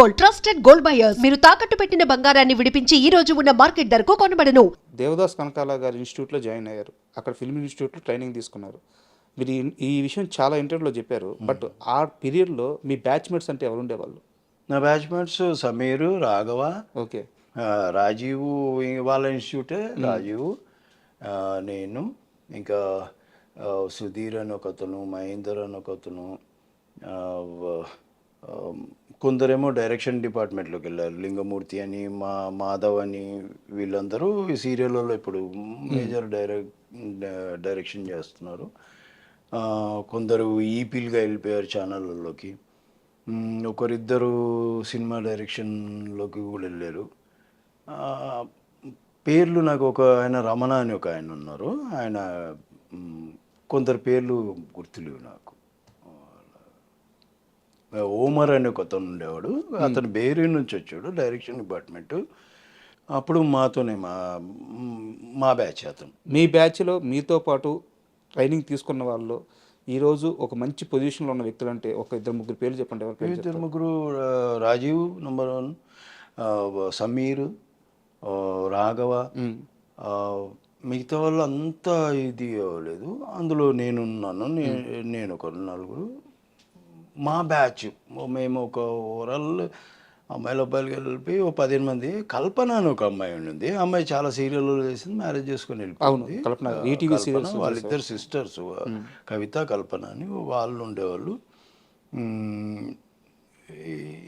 Gold trusted gold buyers. మీరు తాకట్టు పెట్టిన బంగారాన్ని విడిపించి ఈ రోజు ఉన్న మార్కెట్ ధరకు కొనబడను. దేవదాస్ కనకాల గారి ఇన్స్టిట్యూట్లో జాయిన్ అయ్యారు. అక్కడ ఫిల్మ్ ఇన్స్టిట్యూట్లో ట్రైనింగ్ తీసుకున్నారు. మీరు ఈ- ఈ విషయం చాలా ఇంటర్వ్యూలో చెప్పారు. బట్ ఆ పీరియడ్లో మీ బ్యాచ్మేట్స్ అంటే ఎవరు ఉండేవాళ్ళు? నా బ్యాచ్మేట్స్ సమీరు రాఘవ ఓకే. ఆ, రాజీవ్ వాళ్ళ ఇన్స్టిట్యూటే రాజీవ్ ఆ, నేను ఇంకా ఆ, సుధీర్ అని ఒకతను మహేందర్ అని ఒకతను ఆ, వ- ఆ, కొందరేమో డైరెక్షన్ డిపార్ట్మెంట్లోకి వెళ్ళారు. లింగమూర్తి అని మా మాధవ్ అని వీళ్ళందరూ ఈ సీరియల్లో ఇప్పుడు మేజర్ డైరెక్ట్ డైరెక్షన్ చేస్తున్నారు. కొందరు ఈపీలుగా వెళ్ళిపోయారు ఛానళ్ళలోకి ఒకరిద్దరు సినిమా డైరెక్షన్లోకి కూడా వెళ్ళారు. పేర్లు నాకు ఒక ఆయన రమణ అని ఒక ఆయన ఉన్నారు. ఆయన కొందరు పేర్లు గుర్తులేవు నాకు. ఓమర్ అని ఒక అతను ఉండేవాడు. అతను బేరీ నుంచి వచ్చాడు డైరెక్షన్ డిపార్ట్మెంట్. అప్పుడు మాతోనే మా మా బ్యాచ్ అతను. మీ బ్యాచ్లో మీతో పాటు ట్రైనింగ్ తీసుకున్న వాళ్ళు ఈరోజు ఒక మంచి పొజిషన్లో ఉన్న వ్యక్తులు అంటే ఒక ఇద్దరు ముగ్గురు పేర్లు చెప్పండి ఎవరి ఇద్దరు ముగ్గురు రాజీవ్ నంబర్ వన్ సమీర్ రాఘవ మిగతా వాళ్ళు అంతా ఇది అవ్వలేదు. అందులో నేనున్నాను నేను ఒక నలుగురు. మా బ్యాచ్ మేము ఒక ఓవరాల్ అమ్మాయిల అబ్బాయిలు కలిపి ఒక పదిహేను మంది కల్పన అని ఒక అమ్మాయి ఉండింది. అమ్మాయి చాలా సీరియల్లో చేసింది మ్యారేజ్ చేసుకొని వెళ్ళిపోయింది. కల్పన. ఈటీవీ సీరియల్స్ వాళ్ళిద్దరు సిస్టర్స్ కవిత కల్పన అని వాళ్ళు ఉండేవాళ్ళు.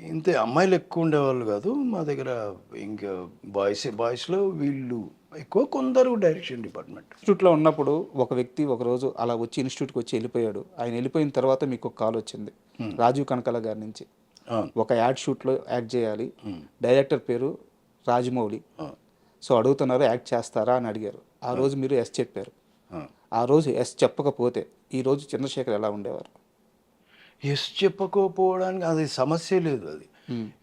ఇంతే అమ్మాయిలు ఎక్కువ ఉండేవాళ్ళు కాదు. మా దగ్గర ఇంకా బాయ్స్ బాయ్స్లో వీళ్ళు ఎక్కువ కొందరు డైరెక్షన్ డిపార్ట్మెంట్. ఇన్స్టిట్యూట్లో ఉన్నప్పుడు ఒక వ్యక్తి ఒక రోజు అలా వచ్చి ఇన్స్టిట్యూట్కి వచ్చి వెళ్ళిపోయాడు. ఆయన వెళ్ళిపోయిన తర్వాత మీకు ఒక కాల్ వచ్చింది. రాజీవ్ కనకాల గారి నుంచి. ఒక యాడ్ షూట్లో యాక్ట్ చేయాలి. డైరెక్టర్ పేరు రాజమౌళి. సో అడుగుతున్నారు యాక్ట్ చేస్తారా అని అడిగారు. ఆ రోజు మీరు ఎస్ చెప్పారు. ఆ రోజు ఎస్ చెప్పకపోతే ఈ రోజు చంద్రశేఖర్ ఎలా ఉండేవారు? ఎస్ చెప్పకపోవడానికి అది సమస్య లేదు అది.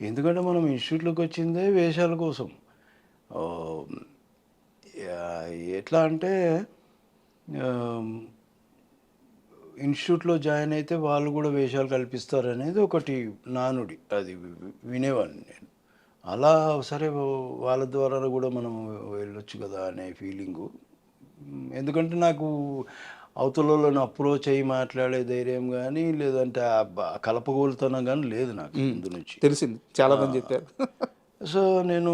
ఎందుకంటే మనం ఇన్స్టిట్యూట్లోకి వచ్చిందే వేషాల కోసం. యా- ఎట్లా అంటే ఆ, ఇన్స్టిట్యూట్లో జాయిన్ అయితే వాళ్ళు కూడా వేషాలు కల్పిస్తారు అనేది ఒకటి నానుడి అది వినేవాడిని నేను. అలా సరే వాళ్ళ ద్వారా కూడా మనం వెళ్ళొచ్చు కదా అనే ఫీలింగు. ఎందుకంటే నాకు అవతలలో అప్రోచ్ అయ్యి మాట్లాడే ధైర్యం కానీ లేదంటే ఆ కలపగోలుతనం కానీ లేదు నాకు ముందు నుంచి. తెలిసింది. చాలా మంది చెప్పారు. సో నేను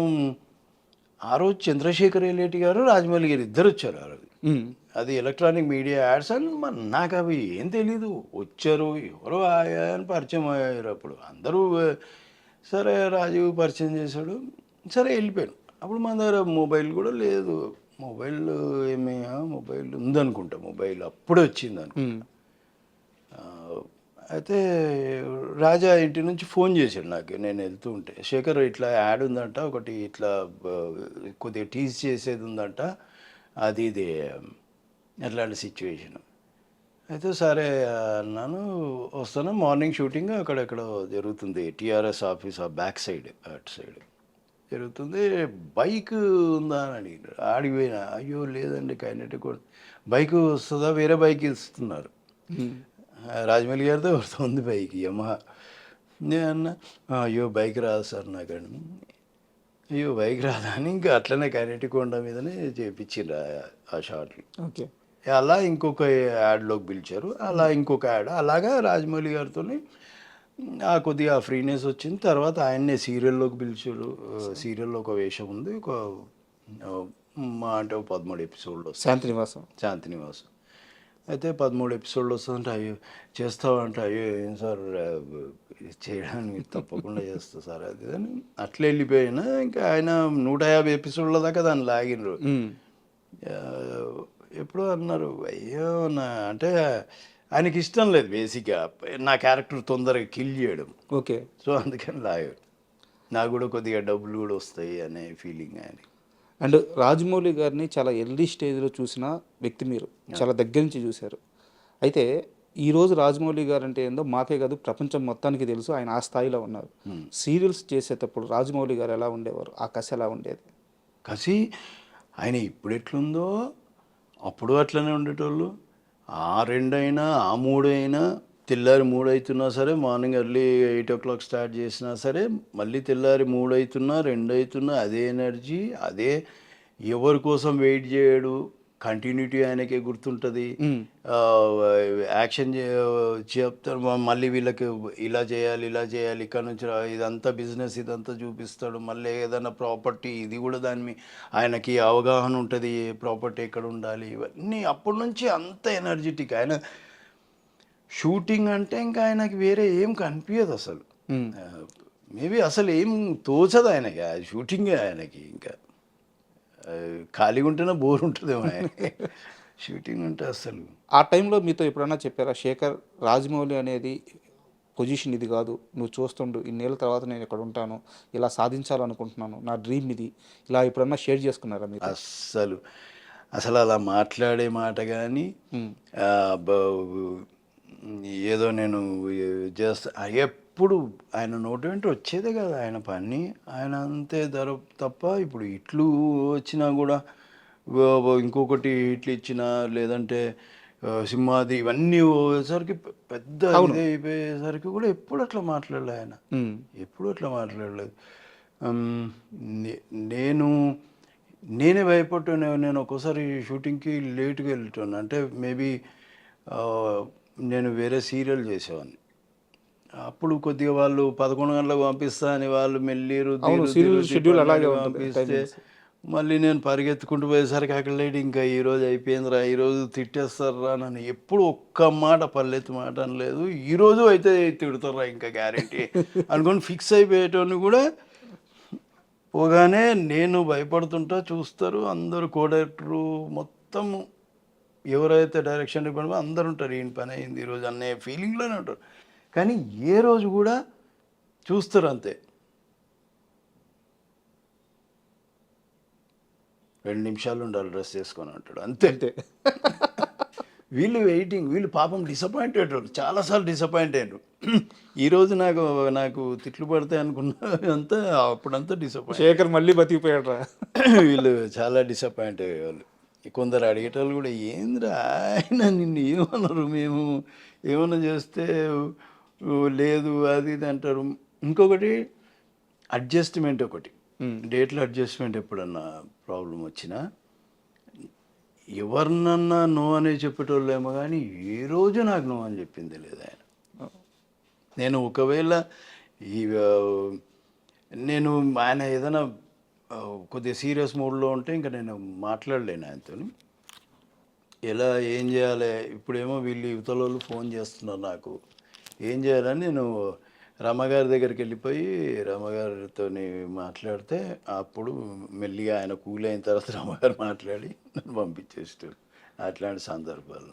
ఆ రోజు చంద్రశేఖర్ ఎల్లేటి గారు రాజమౌళి గారు ఇద్దరు వచ్చారు ఆ రోజు. అది ఎలక్ట్రానిక్ మీడియా యాడ్స్ అని మన నాకు అవి ఏం తెలీదు. వచ్చారు ఎవరో ఆయా అని పరిచయం అయ్యారు అప్పుడు. అందరూ సరే రాజీవ్ పరిచయం చేశాడు. సరే వెళ్ళిపోయాను. అప్పుడు మన దగ్గర మొబైల్ కూడా లేదు. మొబైల్ ఏమి ఆ, మొబైల్ ఉందనుకుంటా. మొబైల్ అప్పుడే వచ్చింది అనుకుంటా అయితే రాజా ఇంటి నుంచి ఫోన్ చేశాడు నాకు. నేను వెళ్తూ ఉంటే శేఖర్ ఇట్లా యాడ్ ఉందంట. ఒకటి ఇట్లా కొద్దిగా టీజ్ చేసేది ఉందంట. అది ఇది అట్లాంటి సిచ్యువేషన్ అయితే సరే అన్నాను. వస్తాను. మార్నింగ్ షూటింగ్ అక్కడెక్కడ జరుగుతుంది. టీఆర్ఎస్ ఆఫీస్ ఆ బ్యాక్ సైడ్ అటు సైడ్. జరుగుతుంది. బైక్ ఉందా అని అడిగారు ఆడిపోయినా అయ్యో లేదండి కైనెటిక్ బైక్ వస్తుందా? వేరే బైక్ ఇస్తున్నారు. రాజమౌళి గారితో ఎవరితో ఉంది బైక్ యమహా. నేను అన్న "ఆ, అయ్యో బైక్ రాదు సార్ నాకండి అయ్యో బైక్ రాదా అని ఇంకా అట్లనే కైనెటిక్ కొండ మీదనే చేపించిండ్రు ఆ- ఆ షాట్లు. ఓకే. అలా ఇంకొక యాడ్లోకి పిలిచారు. అలా ఇంకొక యాడ్. అలాగా రాజమౌళి గారితో ఆ కొద్దిగా ఫ్రీనెస్ వచ్చింది. తర్వాత ఆయన్నే సీరియల్లోకి పిలిచారు. సీరియల్లో ఒక వేషం ఉంది. ఒక మా అంటే ఒక పదమూడు ఎపిసోడ్లు వస్తాయి. శాంతి నివాసం శాంతి నివాసం అయితే పదమూడు ఎపిసోడ్లు వస్తుందంటే అయ్యో చేస్తావంటే అయ్యో ఏం సార్ చేయడానికి తప్పకుండా చేస్తా సార్ అది అని అట్లా వెళ్ళిపోయినా ఇంకా ఆయన నూట యాభై ఎపిసోడ్ల దాకా దాన్ని లాగినరు ఎప్పుడో అన్నారు అయ్యో నా అంటే ఆయనకి ఇష్టం లేదు బేసిక్గా. నా క్యారెక్టర్ తొందరగా కిల్ చేయడం. ఓకే. సో అందుకని లాగాడు నాకు కూడా కొద్దిగా డబ్బులు కూడా వస్తాయి అనే ఫీలింగ్ ఆయన అండ్ రాజమౌళి గారిని చాలా ఎర్లీ స్టేజ్లో చూసిన వ్యక్తి మీరు. చాలా దగ్గర నుంచి చూశారు. అయితే ఈ రోజు రాజమౌళి గారు అంటే ఏందో మాకే కాదు ప్రపంచం మొత్తానికి తెలుసు. ఆయన ఆ స్థాయిలో ఉన్నారు. సీరియల్స్ చేసేటప్పుడు రాజమౌళి గారు ఎలా ఉండేవారు? ఆ కసి ఎలా ఉండేది? కసి ఆయన ఇప్పుడు ఎట్లుందో అప్పుడు అట్లనే ఉండేటోళ్ళు. ఆ రెండైనా ఆ మూడైనా తెల్లారి మూడు అవుతున్నా సరే morning early eight o'clock start చేసినా సరే మళ్ళీ తెల్లారి మూడు అవుతున్నా రెండు అవుతున్నా అదే ఎనర్జీ అదే ఎవరి కోసం వెయిట్ చేయడు కంటిన్యూటీ ఆయనకే గుర్తుంటుంది. యాక్షన్ చెప్తారు మళ్ళీ వీళ్ళకి ఇలా చేయాలి ఇలా చేయాలి ఇక్కడ నుంచి ఇదంతా బిజినెస్ ఇదంతా చూపిస్తాడు. మళ్ళీ ఏదైనా ప్రాపర్టీ ఇది కూడా దాని ఆయనకి అవగాహన ఉంటుంది. ప్రాపర్టీ ఎక్కడ ఉండాలి? ఇవన్నీ అప్పటి నుంచి అంత ఎనర్జెటిక్. ఆయన షూటింగ్ అంటే ఇంకా ఆయనకి వేరే ఏం కనిపించదు అసలు. మేబీ అసలు ఏం తోచదు ఆయనకి. షూటింగే ఆయనకి ఇంకా. ఖాళీగా ఉంటేనే బోర్ ఉంటుందేమో ఆయన షూటింగ్ ఉంటే అసలు ఆ టైంలో మీతో ఎప్పుడన్నా చెప్పారా శేఖర్ రాజమౌళి అనేది పొజిషన్ ఇది కాదు నువ్వు చూస్తుండు ఇన్నేళ్ళ తర్వాత నేను ఇక్కడ ఉంటాను ఇలా సాధించాలనుకుంటున్నాను నా డ్రీమ్ ఇది ఇలా ఎప్పుడన్నా షేర్ చేసుకున్నారా మీరు? అస్సలు. అసలు అలా మాట్లాడే మాట కానీ ఏదో నేను చేస్తా ఎప్పుడు ఆయన నోటి వెంట వచ్చేదే కదా ఆయన పని. ఆయన అంతే ధర తప్ప ఇప్పుడు ఇట్లు వచ్చినా కూడా ఇంకొకటి ఇట్లు ఇచ్చినా లేదంటే సింహాది ఇవన్నీ వచ్చేసరికి పెద్ద ఇదే అయిపోయేసరికి కూడా ఎప్పుడు అట్లా మాట్లాడలే ఆయన. ఎప్పుడు అట్లా మాట్లాడలేదు. నేను నేనే భయపడ్డాను. నేను ఒక్కోసారి షూటింగ్కి లేట్గా వెళ్తాను అంటే మేబీ నేను వేరే సీరియల్ చేసేవాడిని. అప్పుడు కొద్దిగా వాళ్ళు పదకొండు గంటలకు పంపిస్తా అని వాళ్ళు schedule పన్నెండుకి అలాగే పంపిస్తే. మళ్ళీ నేను పరిగెత్తుకుంటూ పోయేసరికి అక్కడ లేడు ఇంకా ఈ రోజు అయిపోయిందిరా ఈ రోజు తిట్టేస్తారా నన్ను. ఎప్పుడు ఒక్క మాట పల్లెత్తు మాట అనలేదు. ఈ రోజు అయితే తిడతారా ఇంకా గ్యారెంటీ అనుకొని ఫిక్స్ అయిపోయేటోని కూడా పోగానే నేను భయపడుతుంటా చూస్తారు అందరూ కో డైరెక్టరు మొత్తం ఎవరైతే డైరెక్షన్ డిపార్ట్మెంట్ అందరు ఉంటారు ఈయన పని అయింది ఈరోజు అనే ఫీలింగ్లోనే ఉంటారు. కానీ ఏ రోజు కూడా చూస్తారు అంతే. రెండు నిమిషాలు ఉండాలి డ్రెస్ చేసుకొని అంటాడు. అంతే. అంతే. వీళ్ళు వెయిటింగ్ వీళ్ళు పాపం డిసప్పాయింట్ అయ్యారు చాలాసార్లు డిసప్పాయింట్ అయ్యారు ఈరోజు నాకు నాకు తిట్లు పడతాయి అనుకున్నా అంతా అప్పుడంతా డిసప్పాయింట్ శేఖర్ మళ్ళీ బతికిపోయాడు వీళ్ళు చాలా డిసప్పాయింట్ అయ్యేవాళ్ళు. కొందరు అడిగేటోళ్ళు కూడా ఏందిరా ఆయన నిన్ను ఏమన్నారు మేము? ఏమన్నా చేస్తే "ఓ, లేదు అది ఇది అంటారు. ఇంకొకటి అడ్జస్ట్మెంట్ ఒకటి. డేట్లో అడ్జస్ట్మెంట్ ఎప్పుడన్నా ప్రాబ్లం వచ్చినా ఎవరినన్నా నో అనే చెప్పేటోళ్ళేమో కానీ ఏ రోజు నాకు నో అని చెప్పింది లేదు ఆయన. నేను ఒకవేళ ఈ నేను ఆయన ఏదైనా కొద్దిగా సీరియస్ మూడ్లో ఉంటే ఇంకా నేను మాట్లాడలేను ఆయనతో ఎలా ఏం చేయాలి? ఇప్పుడేమో వీళ్ళు యువతల వాళ్ళు ఫోన్ చేస్తున్నారు నాకు. ఏం చేయాలని నేను రమ్మగారి దగ్గరికి వెళ్ళిపోయి రమ్మగారితో మాట్లాడితే అప్పుడు మెల్లిగా ఆయన కూల్ అయిన తర్వాత రమ్మగారు మాట్లాడి నన్ను పంపించేస్తారు అట్లాంటి సందర్భాలు.